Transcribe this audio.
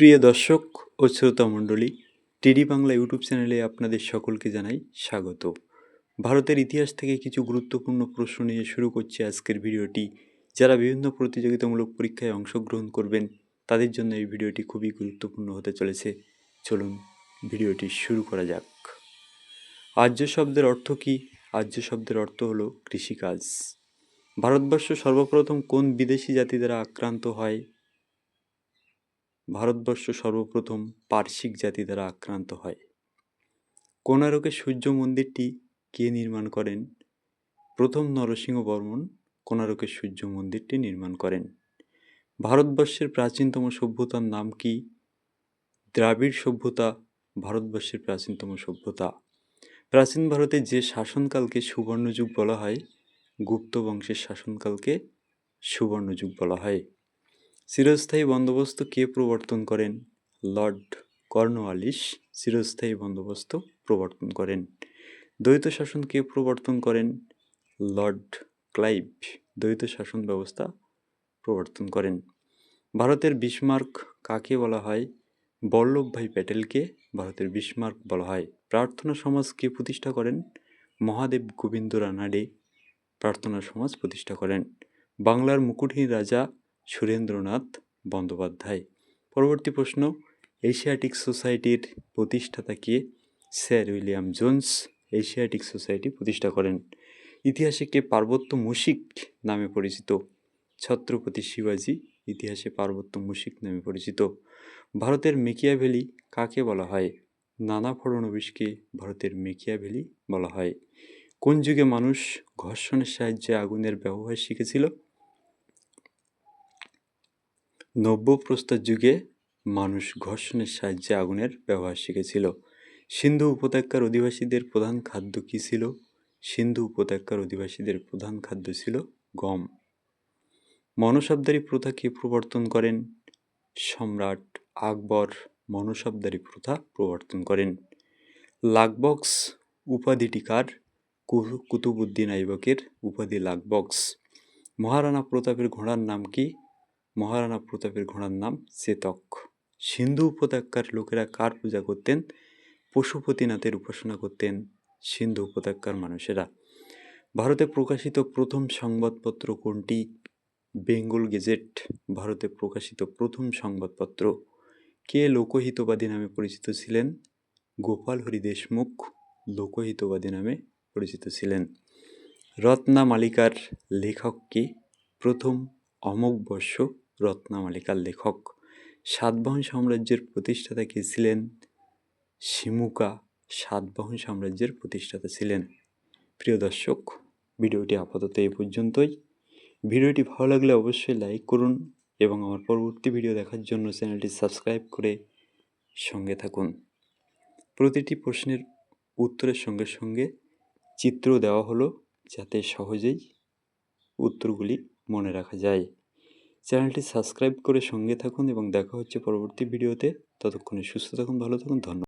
প্রিয় দর্শক ও শ্রোতা মণ্ডলী, টিডি বাংলা ইউটিউব চ্যানেলে আপনাদের সকলকে জানাই স্বাগত। ভারতের ইতিহাস থেকে কিছু গুরুত্বপূর্ণ প্রশ্ন নিয়ে শুরু করছি আজকের ভিডিওটি। যারা বিভিন্ন প্রতিযোগিতামূলক পরীক্ষায় অংশগ্রহণ করবেন, তাদের জন্য এই ভিডিওটি খুবই গুরুত্বপূর্ণ হতে চলেছে। চলুন ভিডিওটি শুরু করা যাক। আর্য শব্দের অর্থ কী? আর্য শব্দের অর্থ হলো কৃষিকাজ। ভারতবর্ষ সর্বপ্রথম কোন বিদেশি জাতি দ্বারা আক্রান্ত হয়? ভারতবর্ষ সর্বপ্রথম পার্শ্বিক জাতি দ্বারা আক্রান্ত হয়। কোণারকের সূর্য মন্দিরটি কে নির্মাণ করেন? প্রথম নরসিংহ বর্মন কোণারকের সূর্য মন্দিরটি নির্মাণ করেন। ভারতবর্ষের প্রাচীনতম সভ্যতার নাম কি? দ্রাবিড় সভ্যতা, ভারতবর্ষের প্রাচীনতম সভ্যতা। প্রাচীন ভারতে যে শাসনকালকে সুবর্ণযুগ বলা হয়, গুপ্ত বংশের শাসনকালকে সুবর্ণযুগ বলা হয়। চিরস্থায়ী বন্দোবস্ত কে প্রবর্তন করেন? লর্ড কর্নওয়ালিস চিরস্থায়ী বন্দোবস্ত প্রবর্তন করেন। দ্বৈত শাসন কে প্রবর্তন করেন? লর্ড ক্লাইভ দ্বৈত শাসন ব্যবস্থা প্রবর্তন করেন। ভারতের বিসমার্ক কাকে বলা হয়? বল্লভভাই প্যাটেলকে ভারতের বিসমার্ক বলা হয়। প্রার্থনা সমাজ কে প্রতিষ্ঠা করেন? মহাদেব গোবিন্দ রানাডে প্রার্থনা সমাজ প্রতিষ্ঠা করেন। বাংলার মুকুটহীন রাজা সুরেন্দ্রনাথ বন্দ্যোপাধ্যায়। পরবর্তী প্রশ্ন, এশিয়াটিক সোসাইটির প্রতিষ্ঠাতা কে? Sir William Jones Asiatic Society প্রতিষ্ঠা করেন। ইতিহাসে কে? পার্বত্য মুশিক নামে পরিচিত। ছত্রপতি শিবাজি, ইতিহাসে পার্বত্য মুশিক নামে পরিচিত। ভারতের মেকিয়া ভ্যালি কাকে বলা হয়? নানা ফড়নবিশকে ভারতের মেকিয়া ভ্যালি বলা হয়। কোন যুগে মানুষ ঘর্ষণের সাহায্যে আগুনের ব্যবহার শিখেছিল? নব্যপ্রস্তর যুগে মানুষ ঘর্ষণের সাহায্যে আগুনের ব্যবহার শিখেছিল। সিন্ধু উপত্যকার অধিবাসীদের প্রধান খাদ্য কী ছিল? সিন্ধু উপত্যকার অধিবাসীদের প্রধান খাদ্য ছিল গম। মনসাবদারি প্রথা কে প্রবর্তন করেন? সম্রাট আকবর মনসাবদারি প্রথা প্রবর্তন করেন। লাকবক্স উপাধিটি কার কুতুবুদ্দিন আইবকের উপাধি লাকবক্স মহারানা প্রতাপের ঘোড়ার নাম কি? মহারানা প্রতাপের ঘোড়ার নাম চেতক সিন্ধু উপত্যকার লোকেরা কার পূজা করতেন? পশুপতিনাথের উপাসনা করতেন সিন্ধু উপত্যকার মানুষেরা। ভারতে প্রকাশিত প্রথম সংবাদপত্র কোনটি? বেঙ্গল গেজেট। ভারতে প্রকাশিত প্রথম সংবাদপত্র। কে লোকহিতবাদী নামে পরিচিত ছিলেন? গোপাল হরি দেশমুখ লোকহিতবাদী নামে পরিচিত ছিলেন। রত্না মালিকার লেখককে প্রথম অমোঘ বর্ষ রত্নামালিকার লেখক। সাতবাহন সাম্রাজ্যের প্রতিষ্ঠাতা কে ছিলেন? শিমুকা সাতবাহন সাম্রাজ্যের প্রতিষ্ঠাতা ছিলেন। প্রিয় দর্শক, ভিডিওটি আপাতত এই পর্যন্তই। ভিডিওটি ভালো লাগলে অবশ্যই লাইক করুন এবং আমার পরবর্তী ভিডিও দেখার জন্য চ্যানেলটি সাবস্ক্রাইব করে সঙ্গে থাকুন। প্রতিটি প্রশ্নের উত্তরের সঙ্গে সঙ্গে চিত্র দেওয়া হলো যাতে সহজেই উত্তরগুলি মনে রাখা যায়। চ্যানেলটি সাবস্ক্রাইব করে সঙ্গে থাকুন এবং দেখা হচ্ছে পরবর্তী ভিডিওতে। ততক্ষণে সুস্থ থাকুন, ভালো থাকুন, ধন্যবাদ।